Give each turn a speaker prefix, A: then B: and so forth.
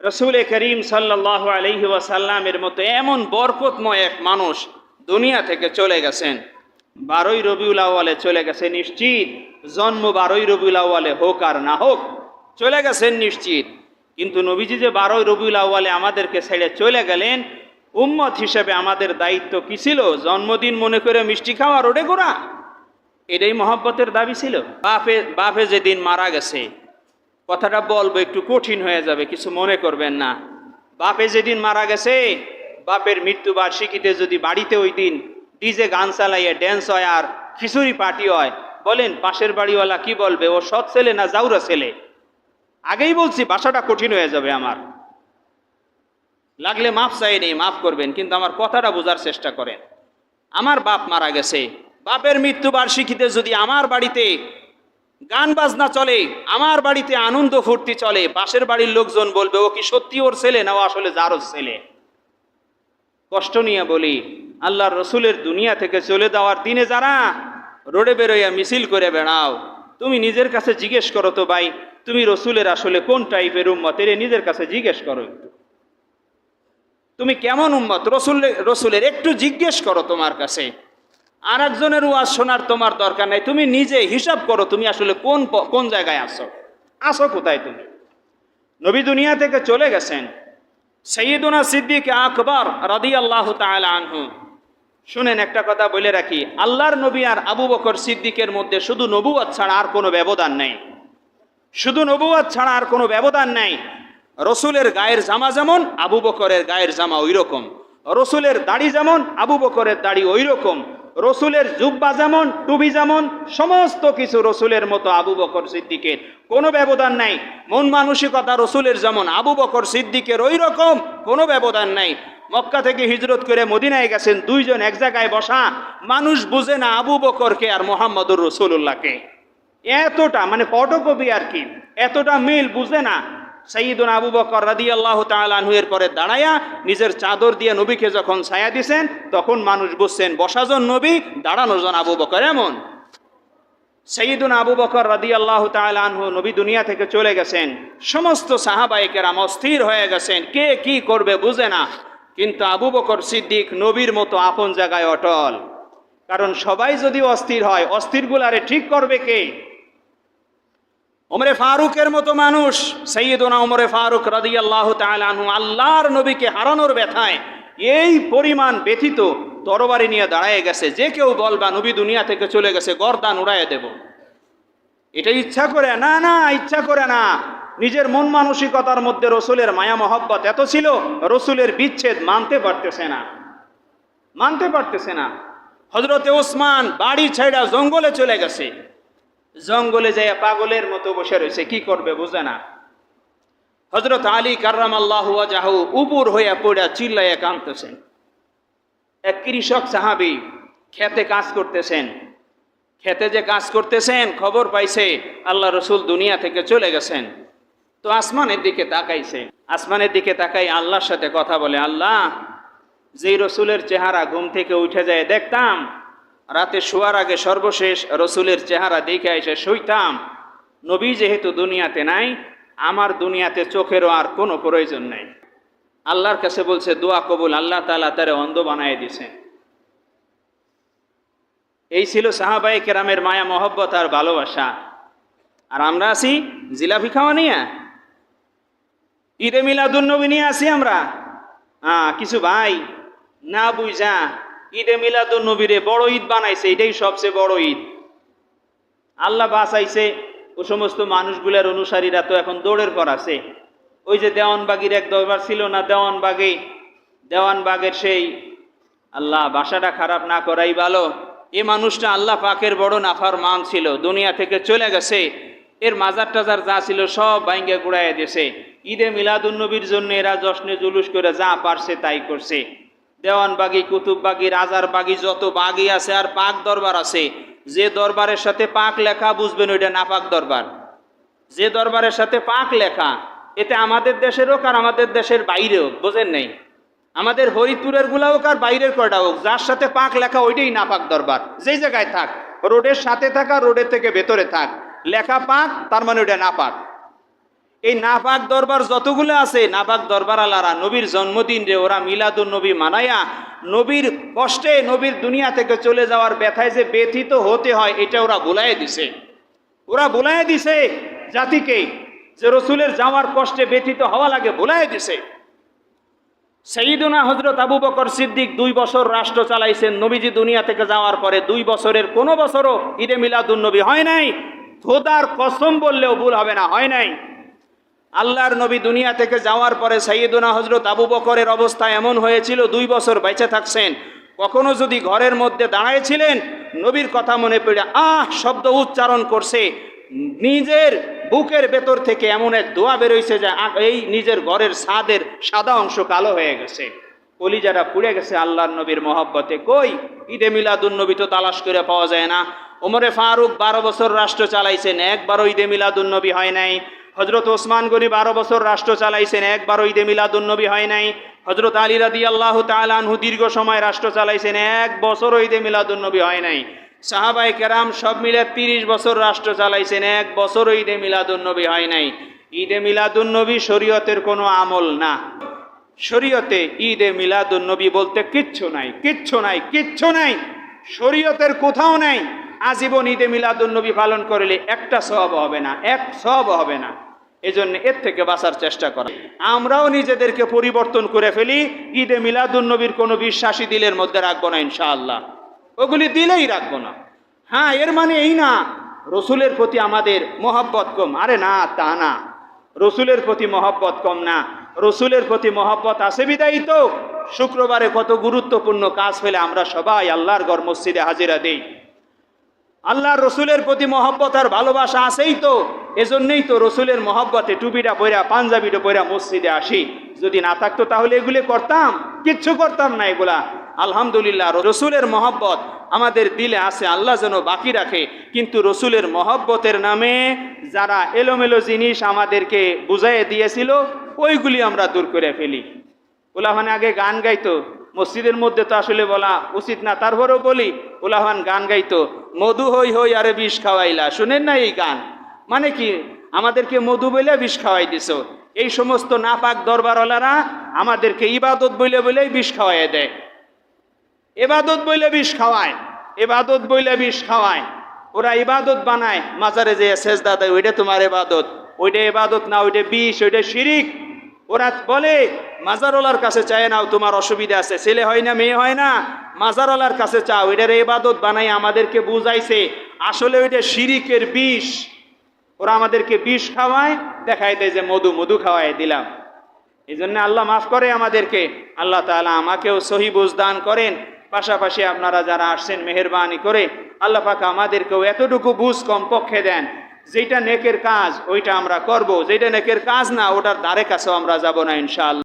A: রসুল করিম সাল্লাহ আলহি ওয়াসাল্লামের মতো এমন বরকতময় এক মানুষ দুনিয়া থেকে চলে গেছেন। বারোই রবিউল আউয়ালে চলে গেছে নিশ্চিত। জন্ম বারোই রবিউল আউয়ালে হোক আর না হোক, চলে গেছেন নিশ্চিত। কিন্তু নবীজি যে বারোই রবিউল আউয়ালে আমাদেরকে ছেড়ে চলে গেলেন, উম্মত হিসেবে আমাদের দায়িত্ব কি ছিল? জন্মদিন মনে করে মিষ্টি খাওয়া রোডে ঘোরা, এটাই মহব্বতের দাবি ছিল। বাপে বাপে যেদিন মারা গেছে কথাটা বলব, একটু কঠিন হয়ে যাবে, কিছু মনে করবেন না। বাপে যেদিন মারা গেছে, বাপের মৃত্যু বার্ষিকীতে যদি বাড়িতে ওই দিন ডিজে গান চালাইয়ে ড্যান্স হয় আর খিচুড়ি পার্টি হয়, বলেন, পাশের বাড়িওয়ালা কি বলবে? ও সৎ ছেলে না জাউরা ছেলে? আগেই বলছি, বাসাটা কঠিন হয়ে যাবে আমার। লাগলে মাফ চাই নেই, মাফ করবেন, কিন্তু আমার কথাটা বোঝার চেষ্টা করেন। আমার বাপ মারা গেছে, বাপের মৃত্যু বার্ষিকীতে যদি আমার বাড়িতে গান বাজনা চলে, আমার বাড়িতে আনন্দ ফুর্তি চলে, পাশের বাড়ির লোকজন বলবে, ও কি সত্যি ওর ছেলে না ও আসলে যারও ছেলে? কষ্ট নিয়ে বলি, আল্লাহর রসুলের দুনিয়া থেকে চলে যাওয়ার দিনে যারা রোডে বেরোয়া মিছিল করে বেড়াও, তুমি নিজের কাছে জিজ্ঞেস করো তো ভাই, তুমি রসুলের আসলে কোন টাইপের উম্মত? এর নিজের কাছে জিজ্ঞেস করো তুমি কেমন উম্মত? রসুল, রসুলের একটু জিজ্ঞেস করো তোমার কাছে। আর একজনের ওয়াজ শোনার তোমার দরকার নাই। তুমি নিজে হিসাব করো তুমি আসলে কোন কোন জায়গায় আসো আসো কোথায় তুমি? নবী দুনিয়া থেকে চলে গেছেন। সৈয়দুনা সিদ্দিক আকবর রাদি আল্লাহ আনহু। শুনেন, একটা কথা বলে রাখি, আল্লাহর নবী আর আবু বকর সিদ্দিকের মধ্যে শুধু নবুয়াত ছাড়া আর কোনো ব্যবধান নেই। শুধু নবুয়াত ছাড়া আর কোনো ব্যবধান নাই। রসুলের গায়ের জামা যেমন, আবু বকরের গায়ের জামা ওই রকম রসুলের দাড়ি যেমন, আবু বকরের দাড়ি ওই রকম রসুলের জুব্বা যেমন টুবি যেমন, সমস্ত কিছু রসুলের মতো আবু বকর সিদ্দিকের। কোনো ব্যবধান নাই। মন মানসিকতা রসুলের যেমন, আবু বকর সিদ্দিকের ওই রকম, কোনো ব্যবধান নাই। মক্কা থেকে হিজরত করে মদিনায় গেছেন, দুইজন এক জায়গায় বসা, মানুষ বুঝে না আবু বকরকে আর মোহাম্মদুর রসুল্লাহকে এতটা মানে ফটোকপি আর কি, এতটা মিল বুঝে না। সঈদুন আবু বকর রাদি আল্লাহ তালাহুয়ের পরে দাঁড়ায়া নিজের চাদর দিয়ে নবীকে যখন ছায়া দিছেন, তখন মানুষ বুঝছেন, বসাজন নবী দাঁড়ানো জন আবু বকর। এমন। সঈদুন আবু বকর রাদি আল্লাহ তালাহু নবী দুনিয়া থেকে চলে গেছেন। সমস্ত সাহাবাইকেরাম অস্থির হয়ে গেছেন। কে কি করবে বুঝে না। কিন্তু আবু বকর সিদ্দিক নবীর মতো আপন জায়গায় অটল। কারণ সবাই যদি অস্থির হয়, অস্থিরগুলারে ঠিক করবে কে? ওমরে ফারুকের মতো মানুষ সৈয়দনা ওমরে ফারুক রাদি আল্লাহ তালু আল্লাহর নবীকে হারানোর ব্যথায় এই পরিমাণ ব্যথিত তরবারি নিয়ে দাঁড়ায় গেছে। যে কেউ বলবা, নবী দুনিয়া থেকে চলে গেছে, গরদান উড়াইয়ে দেব। এটা ইচ্ছা করে? না না, ইচ্ছা করে না। নিজের মন মানসিকতার মধ্যে রসুলের মায়া মহব্বত এত ছিল, রসুলের বিচ্ছেদ মানতে পারতেছে না। মানতে পারতেছে না। হজরতে ওসমান বাড়ি ছেড়া জঙ্গলে চলে গেছে। জঙ্গলে যাইয়া পাগলের মতো বসে রয়েছে, কি করবে বুঝে না। হজরত আলী কার্রাম আল্লাহ জাহু উপর হইয়া পড়া চিল্লাইয়া কাঁদতেছেন। এক কৃষক সাহাবি খেতে কাজ করতেছেন। খেতে যে কাজ করতেছেন, খবর পাইছে, আল্লাহ রসুল দুনিয়া থেকে চলে গেছেন। তো আসমানের দিকে তাকাইছে। আসমানের দিকে তাকাই আল্লাহর সাথে কথা বলে, আল্লাহ, যেই রসুলের চেহারা ঘুম থেকে উঠে যায়, দেখতাম রাতে শোয়ার আগে সর্বশেষ রসুলের চেহারা দেখে এসে শুইতাম, নবী যেহেতু দুনিয়াতে নাই, আমার দুনিয়াতে চোখেরও আর কোনো প্রয়োজন নাই। আল্লাহর কাছে বলছে, দোয়া কবুল, আল্লাহ তালা তারে অন্ধ বানায় দিছে এই ছিল সাহাবাই কেরামের মায়া, মহব্বত আর ভালোবাসা। আর আমরা আছি জিলাপি খাওয়া নিয়ে? ঈদে মিলাদুন্নবী নিয়ে আসি আমরা? হ্যাঁ কিছু ভাই, না বুঝা ঈদে মিলাদুন্নবীরে বড় ঈদ বানাইছে, এটাই সবচেয়ে বড় ঈদ। আল্লাহ বাঁচাইছে, ও সমস্ত মানুষগুলোর অনুসারীরা তো এখন দৌড়ের পর আছে। ওই যে দেওয়ানবাগির এক দরবার ছিল না, দেওয়ানবাগে, দেওয়ানবাগের সেই, আল্লাহ বাসাটা খারাপ না করাই ভালো। এ মানুষটা আল্লাহ পাকের বড় নাফার মান ছিল, দুনিয়া থেকে চলে গেছে। এর মাজার টাজার যা ছিল সব বাইঙ্গে গুড়াইয়া দিয়েছে। ঈদে মিলাদুন্নবীর জন্য এরা জশ্নে জুলুস করে যা পারছে তাই করছে। দেওয়ানবাগি, কুতুববাগি রাজার বাগি যত বাগি আছে আর পাক দরবার আছে, যে দরবারের সাথে পাক লেখা বুঝবেন ওইটা নাপাক দরবার। যে দরবারের সাথে পাক লেখা, এতে আমাদের দেশের হোক আর আমাদের দেশের বাইরে হোক, বোঝেন নেই? আমাদের হরিপুরেরগুলা হোক আর বাইরের কয়টা হোক, যার সাথে পাক লেখা ওইটাই নাপাক দরবার। যেই জায়গায় থাক, রোডের সাথে থাকা রোডের থেকে ভেতরে থাক, লেখা পাক, তার মানে ওইটা নাপাক। এই নাপাক দরবার যতগুলো আছে, নাপাক দরবার আলারা নবীর জন্মদিন রে ওরা মিলাদুন নবী মানায়া নবীর কষ্টে নবীর দুনিয়া থেকে চলে যাওয়ার ব্যথায় যে ব্যথিত হতে হয়, এটা ওরা বুলাই দিছে। ওরা বুলাই দিছে জাতিকে যে রসুলের যাওয়ার কষ্টে ব্যথিত হওয়া লাগে বুলাই দিছে। সঈদুনা হজরত আবু বকর সিদ্দিক দুই বছর রাষ্ট্র চালাইছেন, নবীজি দুনিয়া থেকে যাওয়ার পরে দুই বছরের কোনো বছরও ঈদে মিলাদুন নবী হয় নাই। খোদার কসম বললেও ভুল হবে না, হয় নাই। আল্লাহর নবী দুনিয়া থেকে যাওয়ার পরে সৈয়দুনা হজরত আবু বকরের অবস্থা এমন হয়েছিল, দুই বছর বেঁচে থাকছেন। কখনো যদি ঘরের মধ্যে দাঁড়াইছিলেন, নবীর কথা মনে পড়ে, আহ, শব্দ উচ্চারণ করছে। নিজের বুকের ভেতর থেকে এমন এক দোয়া বেরোইছে যে এই নিজের ঘরের ছাদের সাদা অংশ কালো হয়ে গেছে। কলিজাটা পুড়ে গেছে আল্লাহর নবীর মহব্বতে। কই? ঈদে মিলাদুন নবী তো তালাশ করে পাওয়া যায় না। ওমরে ফারুক বারো বছর রাষ্ট্র চালাইছেন, একবারও ঈদে মিলাদুন নবী হয় নাই। হজরত ওসমান গনি বারো বছর রাষ্ট্র চালাইছেন। একবারও ঈদে মিলাদুন নবী হয় নাই। হজরত আলী রাদি আল্লাহ তালানহু দীর্ঘ সময় রাষ্ট্র চালাইছেন। এক বছরও ঈদে মিলাদুন নবী হয় নাই। সাহাবাই কেরাম সব মিলে তিরিশ বছর রাষ্ট্র চালাইছেন। এক বছরও ঈদে মিলাদুন নবী হয় নাই। ঈদে মিলাদুন নবী শরীয়তের কোনো আমল না। শরীয়তে ঈদে মিলাদুন নবী বলতে কিচ্ছু নাই কিচ্ছু নাই কিচ্ছু নাই। শরীয়তের কোথাও নাই। আজীবন ঈদে মিলাদুন নবী পালন করলে একটা সব হবে না, এক সব হবে না। এজন্য এর থেকে বাঁচার চেষ্টা করা। আমরাও নিজেদেরকে পরিবর্তন করে ফেলি, ঈদে মিলাদুন নবীর কোনো বিশ্বাসী দিলের মধ্যে রাখব না ইনশাআল্লাহ। ওগুলি দিলেই রাখব না। হ্যাঁ এর মানে এই না, রসুলের প্রতি আমাদের মোহাব্বত কম। আরে না, তা না। রসুলের প্রতি মহব্বত কম না। রসুলের প্রতি মহব্বত আছে বিদায়ী তো। শুক্রবারে কত গুরুত্বপূর্ণ কাজ ফেলে আমরা সবাই আল্লাহর গড় মসজিদে হাজিরা দেই। আল্লাহর রসুলের প্রতি মহব্বত আর ভালোবাসা আছেই তো। এজন্যই তো রসুলের মহব্বতে টুপিটা পয়রা পাঞ্জাবিটা পয়রা মসজিদে আসি। যদি না থাকতো তাহলে এগুলি করতাম, কিচ্ছু করতাম না এগুলা। আলহামদুলিল্লাহ রসুলের মহব্বত আমাদের দিলে আছে, আল্লাহ যেন বাকি রাখে। কিন্তু রসুলের মহব্বতের নামে যারা এলোমেলো জিনিস আমাদেরকে বুঝাইয়ে দিয়েছিল, ওইগুলি আমরা দূর করে ফেলি। ওলাহান আগে গান গাইতো। মসজিদের মধ্যে তো আসলে বলা উচিত না। তারপরেও বলি ওলাহান গান গাইতো, মধু হই হই আরে বিষ খাওয়াইলা। শুনেন না এই গান? মানে কি? আমাদেরকে মধু বলে বিষ খাওয়াই দিছ। এই সমস্ত নাপাক দরবারওয়ালারা আমাদেরকে ইবাদত বইলে বলেই বিষ খাওয়াই দেয়। এবাদত বইলে বিষ খাওয়ায়, এবাদত বইলে বিষ খাওয়ায়। ওরা ইবাদত বানায়, মাজারে যে শেষ দাদা ওইটা তোমার এবাদত। ওইটা এবাদত না, ওইটা বিষ, ওইটা শিরিক। ওরা বলে, মাজারওয়ালার কাছে চায় নাও, তোমার অসুবিধা আছে। ছেলে হয় না, মেয়ে হয় না, মাজারওয়ালার কাছে চাও। এটার এবাদত বানাই আমাদেরকে বুঝাইছে। আসলে ওইটা শিরিকের বিষ। ওরা আমাদেরকে বিষ খাওয়ায়, দেখাই দেয় যে মধু মধু খাওয়াই দিলাম। এই জন্য আল্লাহ মাফ করে আমাদেরকে। আল্লাহ তাআলা আমাকেও সহি দান করেন। পাশাপাশি আপনারা যারা আসছেন, মেহরবানি করে, আল্লাহ পাক আমাদেরকেও এতটুকু বুঝ কমপক্ষে দেন। যেটা নেকের কাজ, ওইটা আমরা করব। যেটা নেকের কাজ না, ওটার দ্বারে কাছেও আমরা যাব না, ইনশাআল্লাহ।